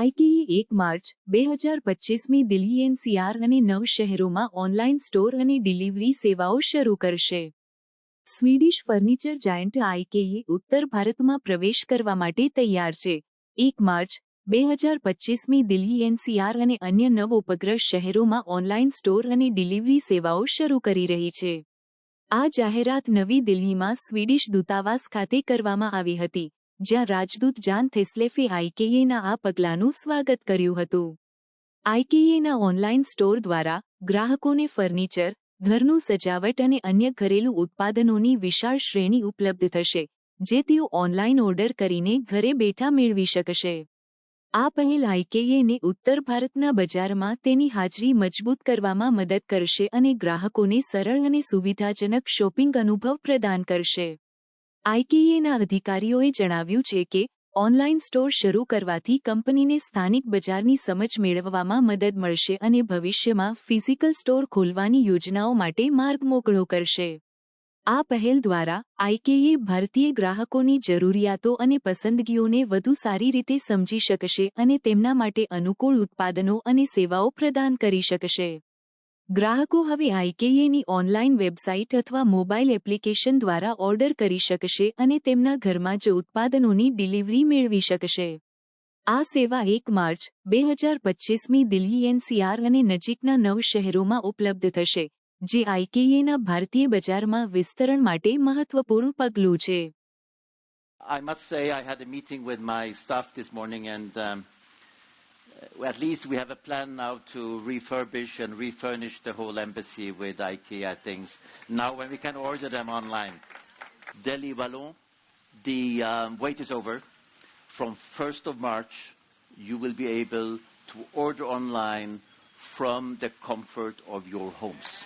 આઈકેઈ એક માર્ચ, બે હજાર પચીસમી દિલ્હી એનસીઆર અને નવ શહેરોમાં ઓનલાઈન સ્ટોર અને ડિલિવરી સેવાઓ શરૂ કરશે. સ્વીડિશ ફર્નિચર જાયન્ટ આઈકેઈ ઉત્તર ભારતમાં પ્રવેશ કરવા માટે તૈયાર છે. એક માર્ચ, બે હજાર પચીસમી દિલ્હી એનસીઆર અને અન્ય નવ ઉપગ્રહ શહેરોમાં ઓનલાઈન સ્ટોર અને ડિલિવરી સેવાઓ શરૂ કરી રહી છે. આ જાહેરાત નવી દિલ્હીમાં સ્વીડિશ દૂતાવાસ ખાતે કરવામાં આવી હતી. જ્યાં રાજદૂત જાન થેસ્લેફે આઈકેએના આ પગલાંનું સ્વાગત કર્યું હતું. આઈકેએના ઓનલાઈન સ્ટોર દ્વારા ગ્રાહકોને ફર્નિચર, ઘરનું સજાવટ અને અન્ય ઘરેલું ઉત્પાદનોની વિશાળ શ્રેણી ઉપલબ્ધ થશે, જે તેઓ ઓનલાઈન ઓર્ડર કરીને ઘરે બેઠા મેળવી શકશે. આ પહેલ આઈકેએને ઉત્તર ભારતના બજારમાં તેની હાજરી મજબૂત કરવામાં મદદ કરશે અને ગ્રાહકોને સરળ અને સુવિધાજનક શોપિંગ અનુભવ પ્રદાન કરશે. આઈકેએના અધિકારીઓએ જણાવ્યું છે કે, ઓનલાઈન સ્ટોર શરૂ કરવાથી કંપનીને સ્થાનિક બજારની સમજ મેળવવામાં મદદ મળશે અને ભવિષ્યમાં ફિઝિકલ સ્ટોર ખોલવાની યોજનાઓ માટે માર્ગ મોકળો કરશે. આ પહેલ દ્વારા આઈકેએ ભારતીય ગ્રાહકોની જરૂરિયાતો અને પસંદગીઓને વધુ સારી રીતે સમજી શકશે અને તેમના માટે અનુકૂળ ઉત્પાદનો અને સેવાઓ પ્રદાન કરી શકશે. ગ્રાહકો હવે આઈકેએની ઓનલાઈન વેબસાઇટ અથવા મોબાઈલ એપ્લિકેશન દ્વારા ઓર્ડર કરી શકશે અને તેમના ઘરમાં જ ઉત્પાદનોની ડિલિવરી મેળવી શકશે. આ સેવા એક માર્ચ બે હજાર પચીસમી દિલ્હી એનસીઆર અને નજીકના નવ શહેરોમાં ઉપલબ્ધ થશે જે આઈકેએના ભારતીય બજારમાં વિસ્તરણ માટે મહત્વપૂર્ણ પગલું છે. I must say I had a meeting with my staff this morning and um, at least we have a plan now to refurbish and refurnish the whole embassy with IKEA things. Now when we can order them online. Delhi Wallon, the um, wait is over. From 1st of March, you will be able to order online from the comfort of your homes.